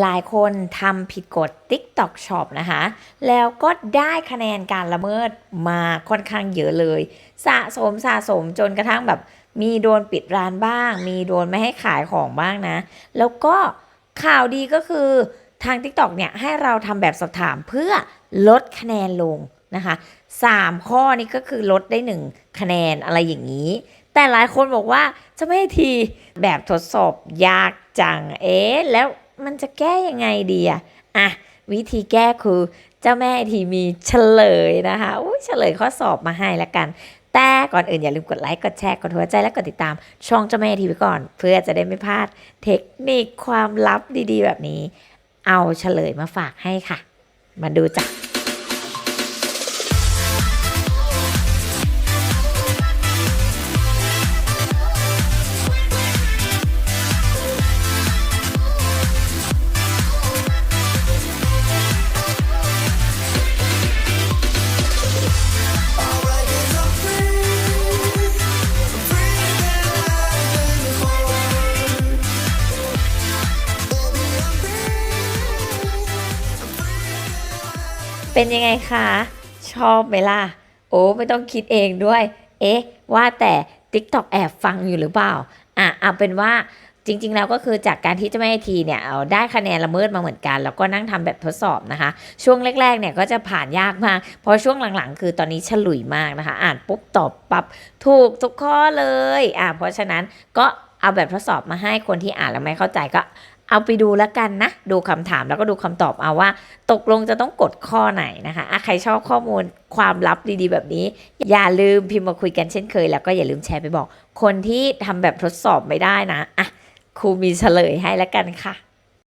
หลายคนทำผิดกฎ TikTok Shop นะคะ แล้วก็ได้คะแนนการละเมิดมาค่อนข้างเยอะเลย สะสมสะสมจนกระทั่งแบบมีโดนปิดร้านบ้าง มีโดนไม่ให้ขายของบ้างนะ แล้วก็ข่าวดีก็คือทาง TikTok เนี่ยให้เราทำแบบสอบถามเพื่อลดคะแนนลงนะคะสามข้อนี้ก็คือลดได้ 1 คะแนนอะไรอย่างนี้ แต่หลายคนบอกว่าจะไม่ทีแบบทดสอบยากจังเอ๊ะแล้ว มันจะแก้ยังไงดีอะอะวิธีแก้คือเจ้าแม่ทีมีเฉลยนะคะอุ้ยเฉลยข้อสอบมาให้แล้วกัน แต่ก่อนอื่นอย่าลืมกดไลค์ กดแชร์ กดหัวใจและกดติดตาม ช่องเจ้าแม่ทีวีก่อน เพื่อจะได้ไม่พลาดเทคนิคความลับดีๆ แบบนี้ เอาเฉลยมาฝากให้ค่ะ มาดูจ้ะ เป็นยังไงคะ ชอบไหมล่ะ โอ้ไม่ต้องคิดเองด้วย เอ๊ะ ว่าแต่ TikTok แอบฟังอยู่หรือเปล่า อะเอาเป็นว่าจริง ๆ แล้วก็คือจากการที่เจะไม่ทีเนี่ยเอาได้คะแนนละเมิดมาเหมือนกัน แล้วก็นั่งทำแบบทดสอบนะคะ ช่วงแรกๆเนี่ยก็จะผ่านยากมากเพราะช่วงหลังๆ คือตอนนี้ฉลุยมากนะคะ อ่านปุ๊บตอบปับ๊บถูกทุกข้อเลยอะเพราะฉะนั้นก็เอาแบบทดสอบมาให้คนที่อ่านแล้วไม่เข้าใจก็ เอาไปดูแล้วกันนะ ดูคำถามแล้วก็ดูคำตอบเอาว่า ตกลงจะต้องกดข้อไหนนะคะะใครชอบข้อมูลความลับดีๆ แบบนี้ อย่าลืมพิมพ์มาคุยกันเช่นเคย แล้วก็อย่าลืมแชร์ไปบอก คนที่ทำแบบทดสอบไม่ได้นะอะครูมีเฉลยให้แล้วกันค่ะ